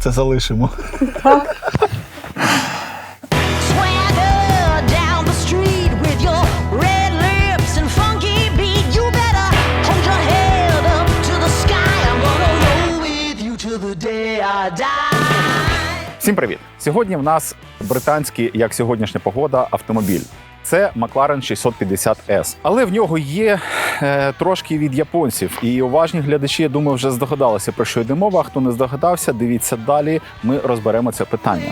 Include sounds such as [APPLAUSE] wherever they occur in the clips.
це залишимо. Die. Всім привіт! Сьогодні в нас британський, як сьогоднішня погода, автомобіль. Це McLaren 650S. Але в нього є е, трошки від японців. І уважні глядачі, я думаю, вже здогадалися про що йде мова. Хто не здогадався, дивіться далі. Ми розберемо це питання.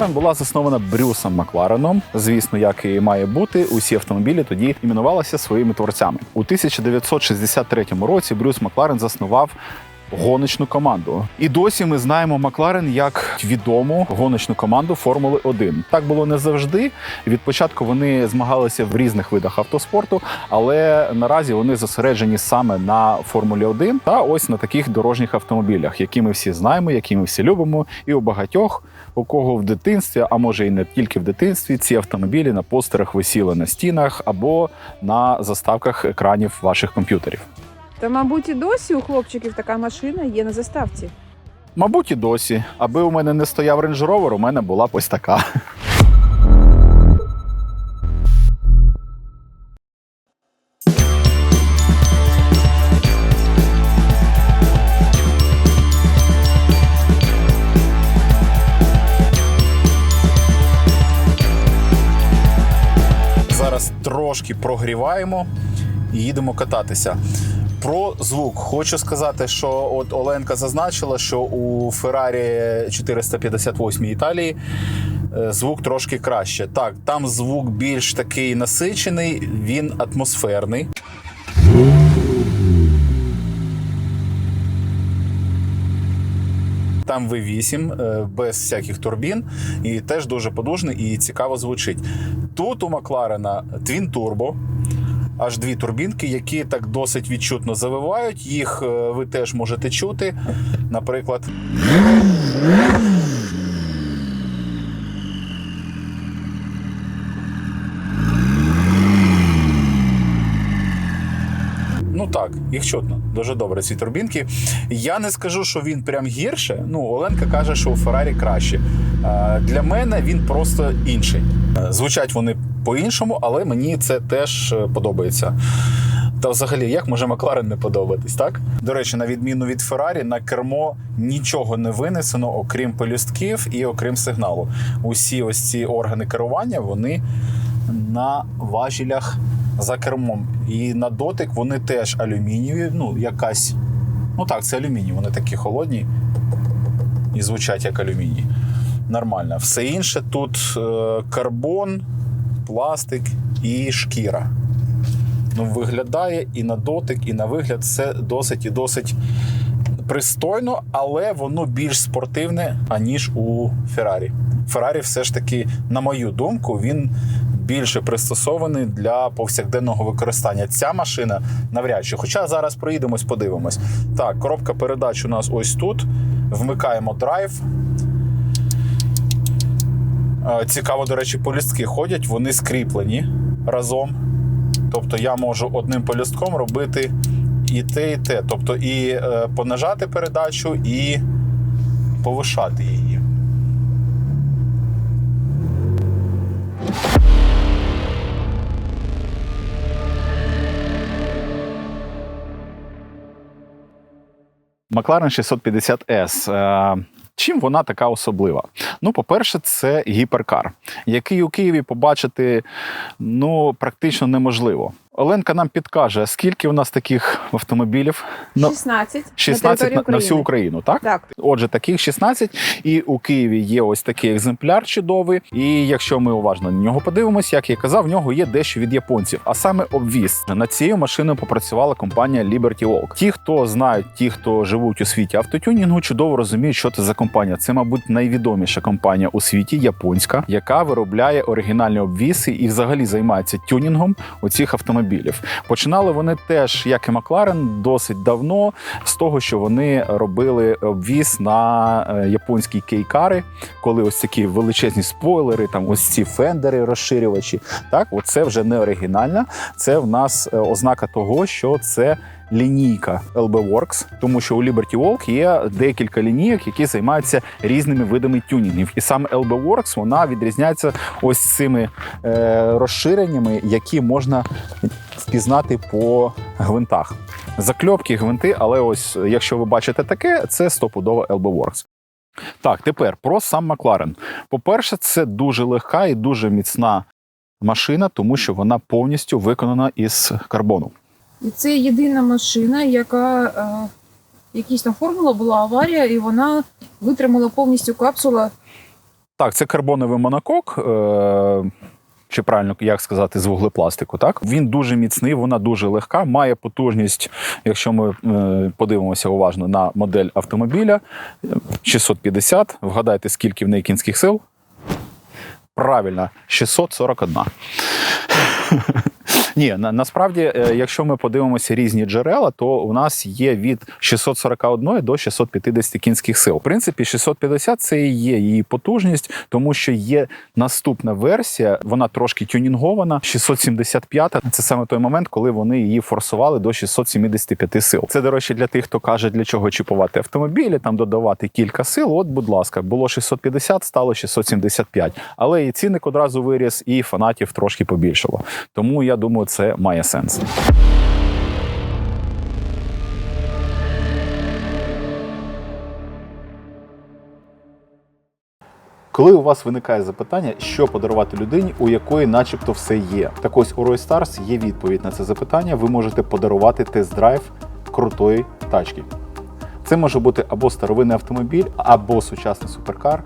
Макларен була заснована Брюсом Маклареном. Звісно, як і має бути, усі автомобілі тоді іменувалися своїми творцями. У 1963 році Брюс Макларен заснував. Гоночну команду, і досі ми знаємо Макларен як відому гоночну команду Формули 1 Так було не завжди. Від початку вони змагалися в різних видах автоспорту, але наразі вони зосереджені саме на Формулі 1 та ось на таких дорожніх автомобілях, які ми всі знаємо, які ми всі любимо, і у багатьох у кого в дитинстві, а може і не тільки в дитинстві, ці автомобілі на постерах висіли на стінах або на заставках екранів ваших комп'ютерів. Та, мабуть, і досі у хлопчиків така машина є на заставці. Мабуть, і досі, аби у мене не стояв рейндж-ровер, у мене була б ось така. Трошки прогріваємо і їдемо кататися. Про звук хочу сказати, що от Оленка зазначила, що у Ferrari 458 Італії е, звук трошки краще. Так, там звук більш такий насичений, він атмосферний. Там V8 е, без всяких турбін, і теж дуже подужний і цікаво звучить. Тут у Макларена Twin Turbo, аж дві турбінки, які так досить відчутно завивають. Їх е, ви теж можете чути. Наприклад, Ну так, їх чутно. Дуже добре ці турбінки. Я не скажу, що він прям гірше. Ну, Оленка каже, що у Феррарі краще. Е, Для мене він просто інший. Е, Звучать вони по-іншому, але мені це теж е, подобається. Та взагалі, як може Макларен не подобатись, так? До речі, на відміну від Феррарі, на кермо нічого не винесено, окрім пелюстків і окрім сигналу. Усі ось ці органи керування вони на важілях за кермом. І на дотик вони теж алюмінієві. Ну, якась. Ну так, це алюміній, вони такі холодні і звучать як алюміній. Нормально. Все інше тут е, карбон, пластик і шкіра. Ну, виглядає і на дотик, і на вигляд все досить і досить пристойно, але воно більш спортивне, аніж у Феррарі. Феррарі все ж таки, на мою думку, він більше пристосований для повсякденного використання. Ця машина навряд чи. Хоча зараз проїдемось, подивимось. Так, коробка передач у нас ось тут. Вмикаємо драйв. Е, Цікаво, до речі, полістки ходять, вони скріплені разом. Тобто я можу одним полістком робити і те, і те. Тобто і е, понажати передачу, і повишати її. McLaren 650S. Е, Чим вона така особлива? Ну, по-перше, це гіперкар, який у Києві побачити ну, практично неможливо. Оленка нам підкаже, скільки у нас таких автомобілів? Ну, 16. 16 території на, на всю Україну, так? Так. Отже, таких 16. І у Києві є ось такий екземпляр чудовий. І якщо ми уважно на нього подивимося, як я казав, в нього є дещо від японців, а саме обвіз. Над цією машиною попрацювала компанія Liberty Walk. Ті, хто знають, ті, хто живуть у світі автотюнінгу, чудово розуміють, що це за компанія. Це, мабуть, найвідоміша компанія у світі, японська, яка виробляє оригінальні обвіси і взагалі займається тюнінгом у цих автомобілів. Автомобілів. Починали вони теж, як і Макларен, досить давно з того, що вони робили обвіз на е, японські кейкари, коли ось такі величезні спойлери, там ось ці фендери розширювачі. Так, оце вже не оригінальна. Це в нас е, ознака того, що це. Лінійка LB Works, тому що у Liberty Walk є декілька лінійок, які займаються різними видами тюнінгів. І саме LB Works вона відрізняється ось цими е, розширеннями, які можна впізнати по гвинтах. Закльопки, гвинти, але ось якщо ви бачите таке, це стопудово LB Works. Так, тепер про сам Макларен. По-перше, це дуже легка і дуже міцна машина, тому що вона повністю виконана із карбону. І це єдина машина, яка е, якісь там формула була аварія, і вона витримала повністю капсула. Так, це карбоновий монокок. Е- чи правильно як сказати, з вуглепластику, так він дуже міцний, вона дуже легка, має потужність, якщо ми е, подивимося уважно на модель автомобіля е, 650. Вгадайте, скільки в неї кінських сил? Правильно, 641. Ні, на, насправді, е, якщо ми подивимося різні джерела, то у нас є від 641 до 650 кінських сил. В принципі, 650 це і є її потужність, тому що є наступна версія, вона трошки тюнінгована. 675 це саме той момент, коли вони її форсували до 675 сил. Це до речі, для тих, хто каже, для чого чіпувати автомобілі, там додавати кілька сил. От, будь ласка, було 650, стало 675. Але і цінник одразу виріс, і фанатів трошки побільшало. Тому я думаю, це має сенс. Коли у вас виникає запитання, що подарувати людині, у якої, начебто, все є, так ось у Roy Stars є відповідь на це запитання. Ви можете подарувати тест-драйв крутої тачки. Це може бути або старовинний автомобіль, або сучасний суперкар.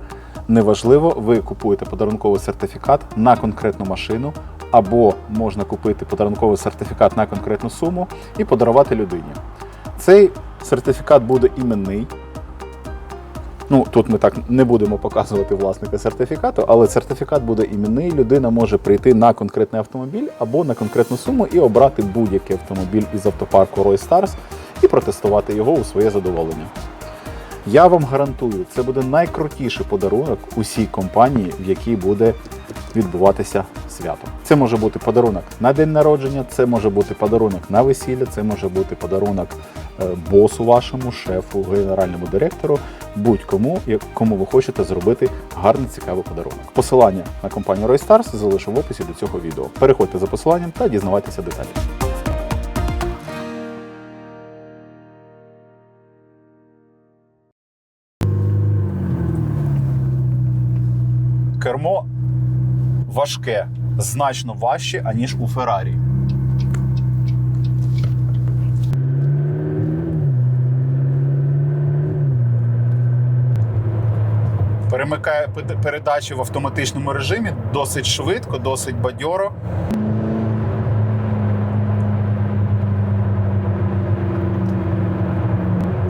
Неважливо, ви купуєте подарунковий сертифікат на конкретну машину, або можна купити подарунковий сертифікат на конкретну суму і подарувати людині. Цей сертифікат буде іменний. Ну, тут ми так не будемо показувати власника сертифікату, але сертифікат буде іменний. Людина може прийти на конкретний автомобіль або на конкретну суму і обрати будь-який автомобіль із автопарку Roy Stars і протестувати його у своє задоволення. Я вам гарантую, це буде найкрутіший подарунок усій компанії, в якій буде відбуватися свято. Це може бути подарунок на день народження, це може бути подарунок на весілля, це може бути подарунок е, босу вашому, шефу, генеральному директору, будь-кому, кому ви хочете зробити гарний цікавий подарунок. Посилання на компанію Roystars залишу в описі до цього відео. Переходьте за посиланням та дізнавайтеся деталі. Важке, значно важче, аніж у Феррарі. Перемикає передачі в автоматичному режимі досить швидко, досить бадьоро.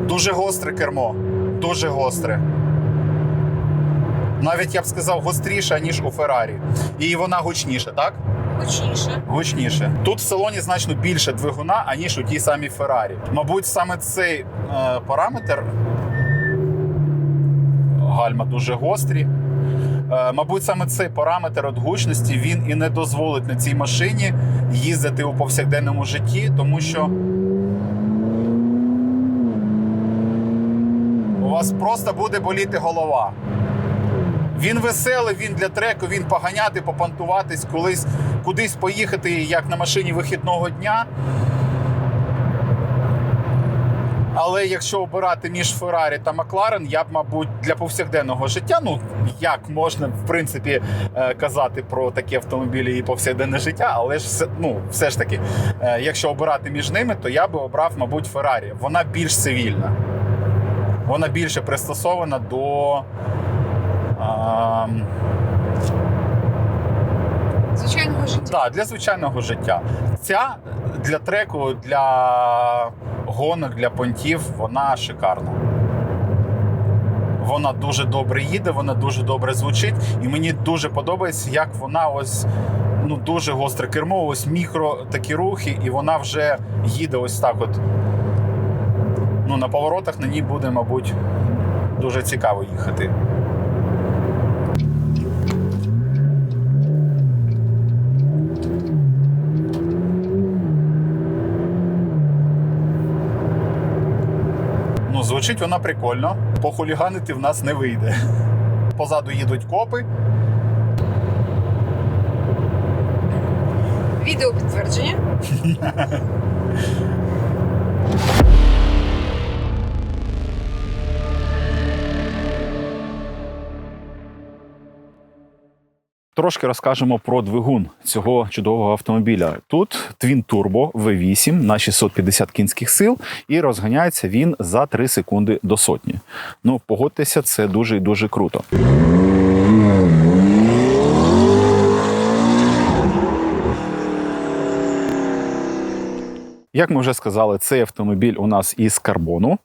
Дуже гостре кермо. Дуже гостре. Навіть я б сказав гостріша, ніж у Феррарі. І вона гучніша, так? Гучніше. Гучніше. Тут в салоні значно більше двигуна, аніж у тій самій Феррарі. Мабуть, саме цей е, параметр гальма дуже гострі. Е, мабуть, саме цей параметр от гучності він і не дозволить на цій машині їздити у повсякденному житті, тому що у вас просто буде боліти голова. Він веселий, він для треку, він поганяти, попантуватись, колись кудись поїхати, як на машині вихідного дня. Але якщо обирати між Феррарі та Макларен, я б, мабуть, для повсякденного життя, ну як можна в принципі е, казати про такі автомобілі і повсякденне життя, але ж все, ну, все ж таки, е, якщо обирати між ними, то я би обрав, мабуть, Феррарі. Вона більш цивільна. Вона більше пристосована до. Ем, Звичайного життя. Так, для звичайного життя. Ця для треку, для гонок, для понтів, вона шикарна. Вона дуже добре їде, вона дуже добре звучить, і мені дуже подобається, як вона ось ну, дуже гостре кермо, ось мікро такі рухи, і вона вже їде ось так. От. Ну, на поворотах на ній буде, мабуть, дуже цікаво їхати. Ну, звучить вона прикольно. Похуліганити в нас не вийде. Позаду їдуть копи. Відео підтвердження. [LAUGHS] Трошки розкажемо про двигун цього чудового автомобіля. Тут Twin Turbo V8 на 650 кінських сил, і розганяється він за 3 секунди до сотні. Ну, погодьтеся, це дуже і дуже круто. Як ми вже сказали, цей автомобіль у нас із карбону,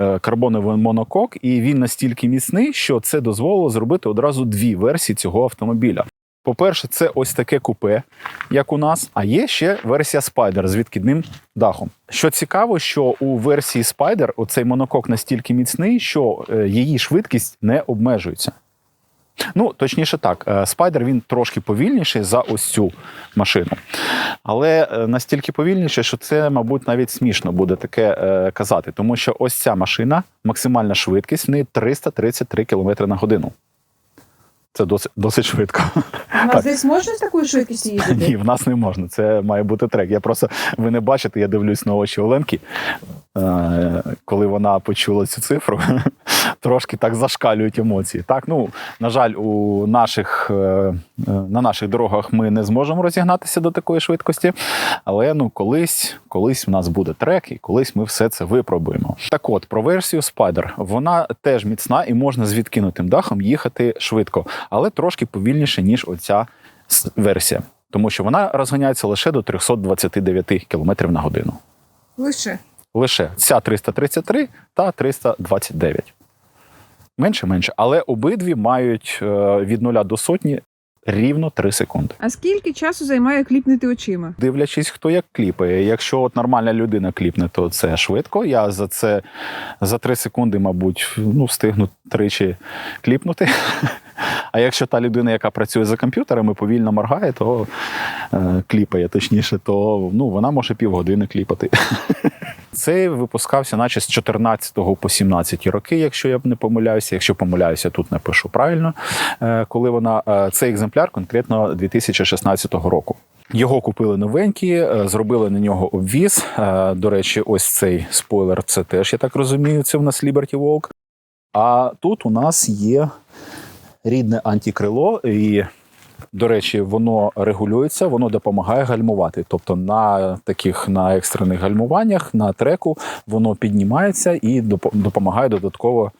е, карбоновий монокок, і він настільки міцний, що це дозволило зробити одразу дві версії цього автомобіля. По-перше, це ось таке купе, як у нас, а є ще версія Spider з відкидним дахом. Що цікаво, що у версії Spider оцей монокок настільки міцний, що е, її швидкість не обмежується. Ну, точніше так, е, Spider він трошки повільніший за ось цю машину. Але е, настільки повільніше, що це, мабуть, навіть смішно буде таке е, казати, тому що ось ця машина, максимальна швидкість в неї 333 км на годину. Це досить, досить швидко. У нас десь можна з такою швидкістю їздити? Ні, в нас не можна. Це має бути трек. Я просто ви не бачите, я дивлюсь на очі Оленки. Е, Коли вона почула цю цифру, [LAUGHS] трошки так зашкалюють емоції. Так, ну на жаль, у наших е, е, на наших дорогах ми не зможемо розігнатися до такої швидкості. Але ну колись, колись в нас буде трек, і колись ми все це випробуємо. Так от про версію Spider. Вона теж міцна і можна з відкинутим дахом їхати швидко, але трошки повільніше ніж оця версія, тому що вона розганяється лише до 329 км на годину. Лише. Лише ця 333 та 329. Менше менше, але обидві мають е, від 0 до сотні рівно 3 секунди. А скільки часу займає кліпнути очима? Дивлячись, хто як кліпає. Якщо от нормальна людина кліпне, то це швидко. Я за це за 3 секунди, мабуть, ну, встигну тричі кліпнути. [LAUGHS] А якщо та людина, яка працює за комп'ютерами, повільно моргає, то е, кліпає, точніше, то ну, вона може півгодини кліпати. [LAUGHS] Цей випускався, наче з 14 по 17 роки, якщо я не помиляюся. Якщо помиляюся, тут напишу правильно. Е, Коли вона е, цей екземпляр конкретно 2016 року. Його купили новенькі, е, зробили на нього обвіз. До речі, ось цей спойлер, це теж, я так розумію, це в нас Liberty Walk. А тут у нас є рідне антикрило, і, до речі, воно регулюється, воно допомагає гальмувати. Тобто на таких на екстрених гальмуваннях, на треку воно піднімається і допомагає додатково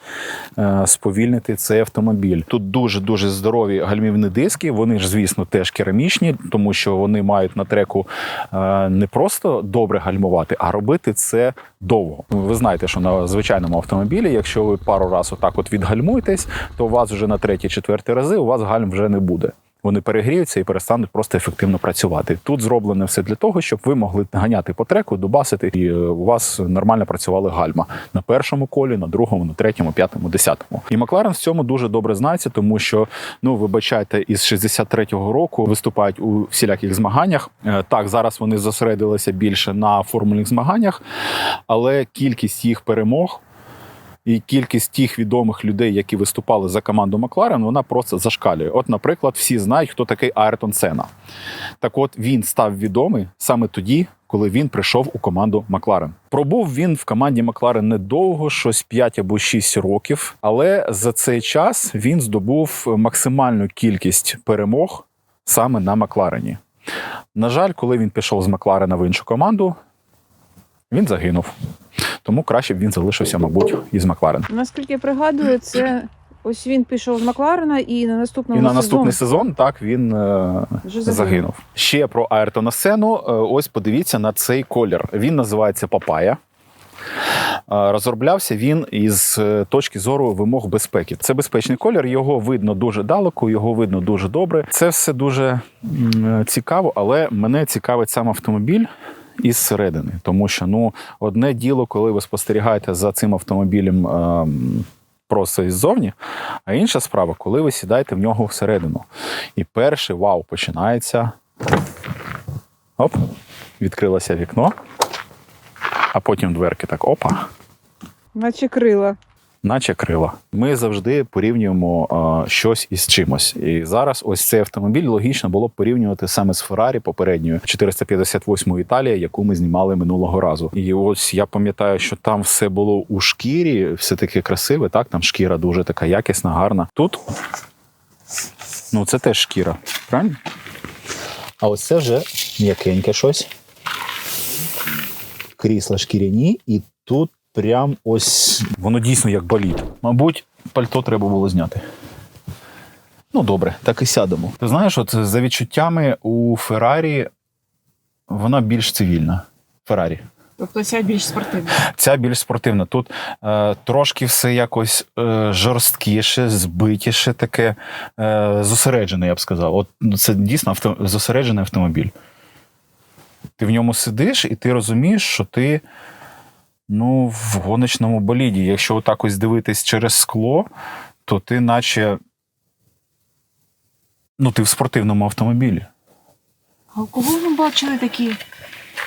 е, сповільнити цей автомобіль. Тут дуже дуже здорові гальмівні диски. Вони ж, звісно, теж керамічні, тому що вони мають на треку е, не просто добре гальмувати, а робити це довго. Ви знаєте, що на звичайному автомобілі, якщо ви пару разів отак от відгальмуєтесь, то у вас вже на третій-четвертий рази у вас гальм вже не буде. Вони перегріються і перестануть просто ефективно працювати. Тут зроблене все для того, щоб ви могли ганяти по треку, дубасити, і е, у вас нормально працювали гальма на першому колі, на другому, на третьому, п'ятому, десятому. І Макларен в цьому дуже добре знається, тому що ну вибачайте, із 63-го року виступають у всіляких змаганнях. Е, Так, зараз вони зосередилися більше на формульних змаганнях, але кількість їх перемог. І кількість тих відомих людей, які виступали за команду Макларен, вона просто зашкалює. От, наприклад, всі знають, хто такий Айртон Сена. Так от він став відомий саме тоді, коли він прийшов у команду Макларен. Пробув він в команді Макларен недовго, щось 5 або 6 років, але за цей час він здобув максимальну кількість перемог саме на Макларені. На жаль, коли він пішов з Макларена в іншу команду, він загинув. Тому краще б він залишився, мабуть, із Макларен. Наскільки я пригадую, це ось він пішов з Макларена і на наступному І на наступний сезон так він е, вже загинув. Ще про Айртона Сену. Е, Ось подивіться на цей колір. Він називається Папая. Розроблявся він із е, точки зору вимог безпеки. Це безпечний колір, його видно дуже далеко, його видно дуже добре. Це все дуже цікаво, але мене цікавить сам автомобіль із середини, тому що ну одне діло, коли ви спостерігаєте за цим автомобілем. Е Просто іззовні, а інша справа, коли ви сідаєте в нього всередину. І перший вау починається. Оп, відкрилося вікно, а потім дверки так опа, Наче крила. Наче крила. Ми завжди порівнюємо щось із чимось. І зараз ось цей автомобіль логічно було б порівнювати саме з Феррарі попередньою 458 Італія, яку ми знімали минулого разу. І ось я пам'ятаю, що там все було у шкірі, все таке красиве. Так, там шкіра дуже така якісна, гарна. Тут ну це теж шкіра, правильно? А ось це вже м'якеньке щось. Крісла шкіряні, і тут прям ось воно дійсно як боліт. Мабуть, пальто треба було зняти. Ну, добре, так і сядемо. Ти знаєш, от за відчуттями у Феррарі вона більш цивільна. Феррарі. Тобто ця більш спортивна. Ця більш спортивна. Тут е, трошки все якось е, жорсткіше, збитіше, таке е, зосереджене, я б сказав. От ну, це дійсно авто, зосереджений автомобіль. Ти в ньому сидиш, і ти розумієш, що ти ну, в гоночному боліді. Якщо отак ось дивитись через скло, то ти наче. Ну, ти в спортивному автомобілі. А у кого ви бачили такі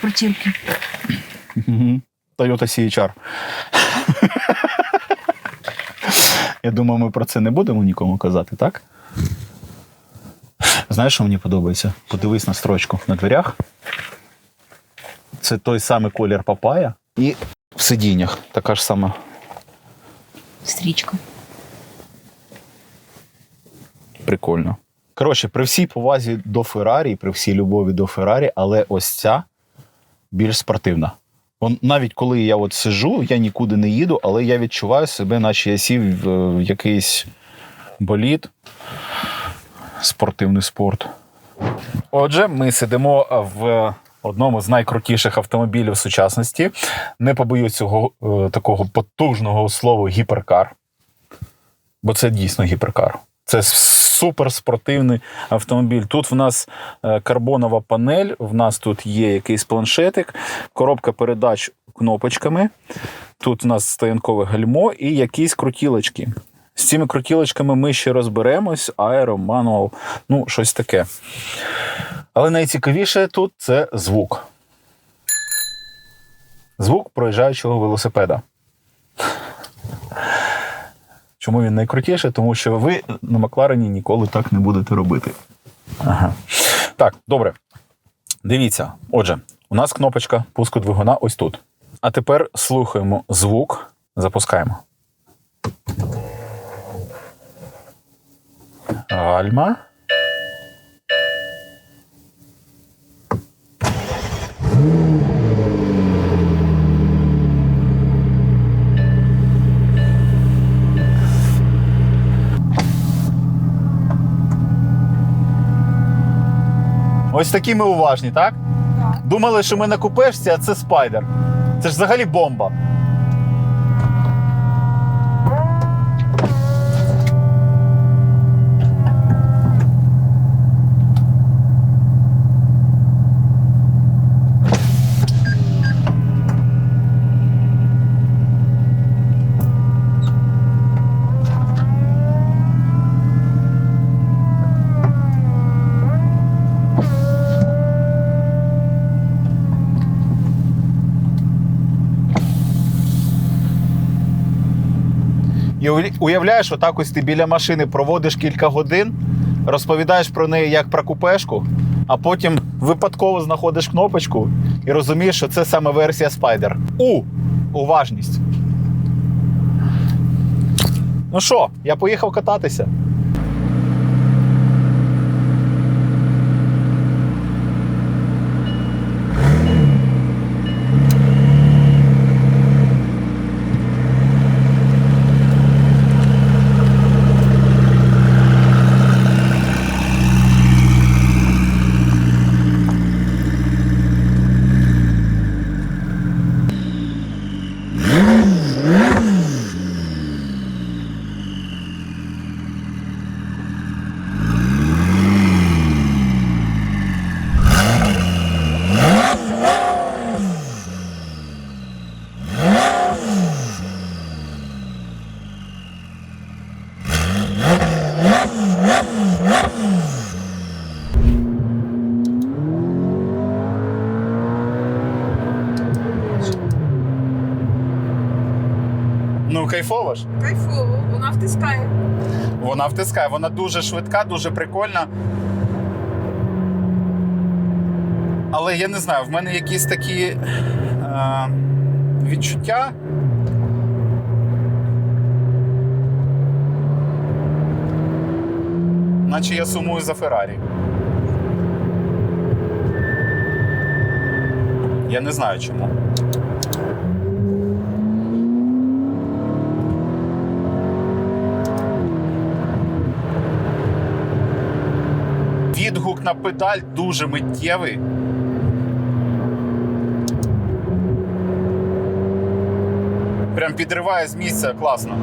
притілки? Toyota CHR. Я думаю, ми про це не будемо нікому казати, так? Знаєш, що мені подобається? Подивись на строчку на дверях. Це той самий колір папая. І в сидіннях така ж сама. Стрічка. Прикольно. Коротше, при всій повазі до Феррарі, при всій любові до Феррарі, але ось ця більш спортивна. Он, навіть коли я от сижу, я нікуди не їду, але я відчуваю себе, наче я сів в е, якийсь боліт, спортивний спорт. Отже, ми сидимо в одному з найкрутіших автомобілів сучасності. Не побоюсь цього е, такого потужного слова гіперкар. Бо це дійсно гіперкар. Це суперспортивний автомобіль. Тут в нас е, карбонова панель, в нас тут є якийсь планшетик, коробка передач кнопочками. Тут у нас стоянкове гальмо і якісь крутілочки. З цими крутілочками ми ще розберемось. Аеро, мануал, ну, щось таке. Але найцікавіше тут це звук. Звук проїжджаючого велосипеда. Чому він найкрутіший? Тому що ви на Макларені ніколи так не будете робити. Ага. Так, добре. Дивіться. Отже, у нас кнопочка пуску двигуна ось тут. А тепер слухаємо звук, запускаємо. Гальма. Ось такі ми уважні, так? Так. Думали, що ми на купешці, а це спайдер. Це ж взагалі бомба. Уявляєш, отак ось ти біля машини проводиш кілька годин, розповідаєш про неї як про купешку, а потім випадково знаходиш кнопочку і розумієш, що це саме версія Spider. У! Уважність. Ну що, я поїхав кататися. Кайфово ж? Кайфово, вона втискає. Вона втискає, вона дуже швидка, дуже прикольна. Але я не знаю, в мене якісь такі е, відчуття. Наче я сумую за Феррарі. Я не знаю чому. Відгук на педаль дуже миттєвий. Прям підриває з місця класно.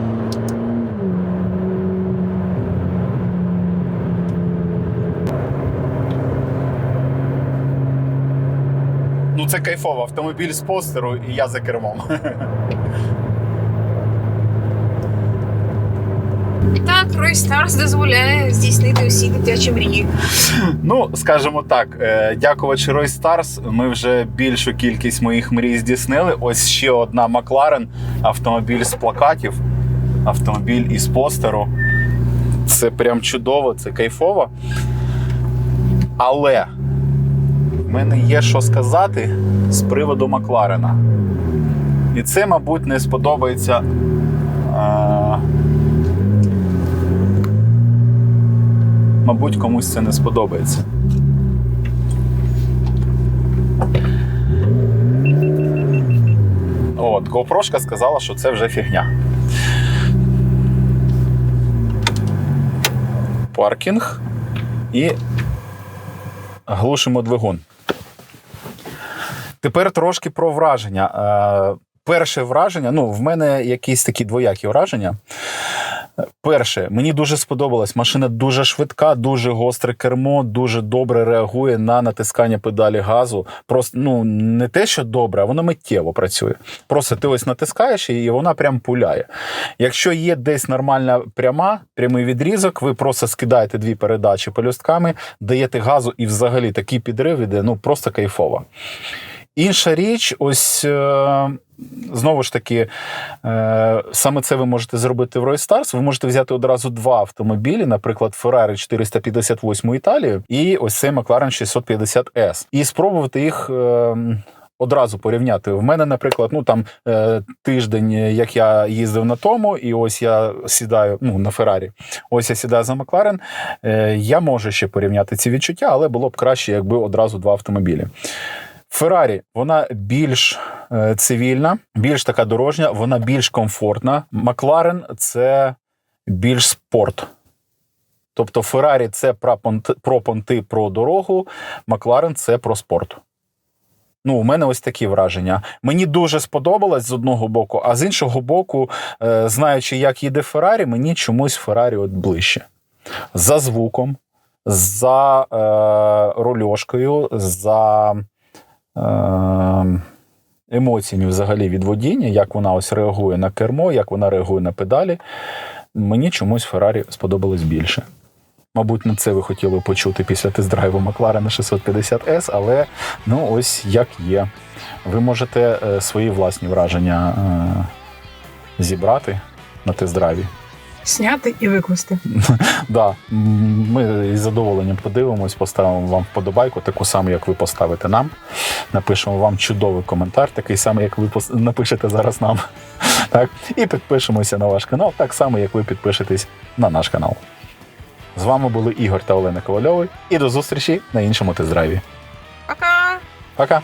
Ну, це кайфово. Автомобіль з постеру, і я за кермом. [LAUGHS] так, Рой Старс дозволяє здійснити усі дитячі мрії. Ну, скажімо так, е, дякувачи Рой Старс, ми вже більшу кількість моїх мрій здійснили. Ось ще одна Макларен, автомобіль з плакатів, автомобіль із постеру. Це прям чудово, це кайфово. Але в мене є що сказати з приводу Макларена. І це, мабуть, не сподобається. Мабуть, комусь це не сподобається. От, GoPro сказала, що це вже фігня. Паркінг і глушимо двигун. Тепер трошки про враження. Е, Перше враження, ну, в мене якісь такі двоякі враження. Перше, мені дуже сподобалось. Машина дуже швидка, дуже гостре кермо, дуже добре реагує на натискання педалі газу. Просто ну не те, що добре, а воно миттєво працює. Просто ти ось натискаєш і вона прям пуляє. Якщо є десь нормальна пряма, прямий відрізок, ви просто скидаєте дві передачі пелюстками, даєте газу, і взагалі такий підрив іде ну просто кайфово. Інша річ, ось е, знову ж таки, е, саме це ви можете зробити в Roystars. Ви можете взяти одразу два автомобілі, наприклад, Ferrari 458 Італію і ось цей McLaren 650 S, і спробувати їх. Е, Одразу порівняти. В мене, наприклад, ну там тиждень, як я їздив на тому, і ось я сідаю ну, на Феррарі. Ось я сідаю за Макларен. Я можу ще порівняти ці відчуття, але було б краще, якби одразу два автомобілі. Феррарі вона більш е, цивільна, більш така дорожня, вона більш комфортна. Макларен це більш спорт. Тобто Феррарі це про понти, про понти, про дорогу, Макларен це про спорт. Ну, у мене ось такі враження. Мені дуже сподобалось з одного боку, а з іншого боку, е, знаючи, як їде Феррарі, мені чомусь Феррарі от ближче. За звуком, за е, рульошкою, за емоціями взагалі від водіння, як вона ось реагує на кермо, як вона реагує на педалі. Мені чомусь Феррарі сподобалось більше. Мабуть, на це ви хотіли почути після тест-драйву Макларена 650S, але ну ось як є. Ви можете е, свої власні враження е, зібрати на тест-драйві. Сняти і викласти. [LAUGHS] Да, ми із задоволенням подивимось, поставимо вам вподобайку, таку саму, як ви поставите нам. Напишемо вам чудовий коментар, такий самий, як ви напишете зараз нам. [LAUGHS] Так? І підпишемося на ваш канал, так само, як ви підпишетесь на наш канал. З вами були Ігор та Олена Ковальови. І до зустрічі на іншому тест-драйві. Пока! Пока!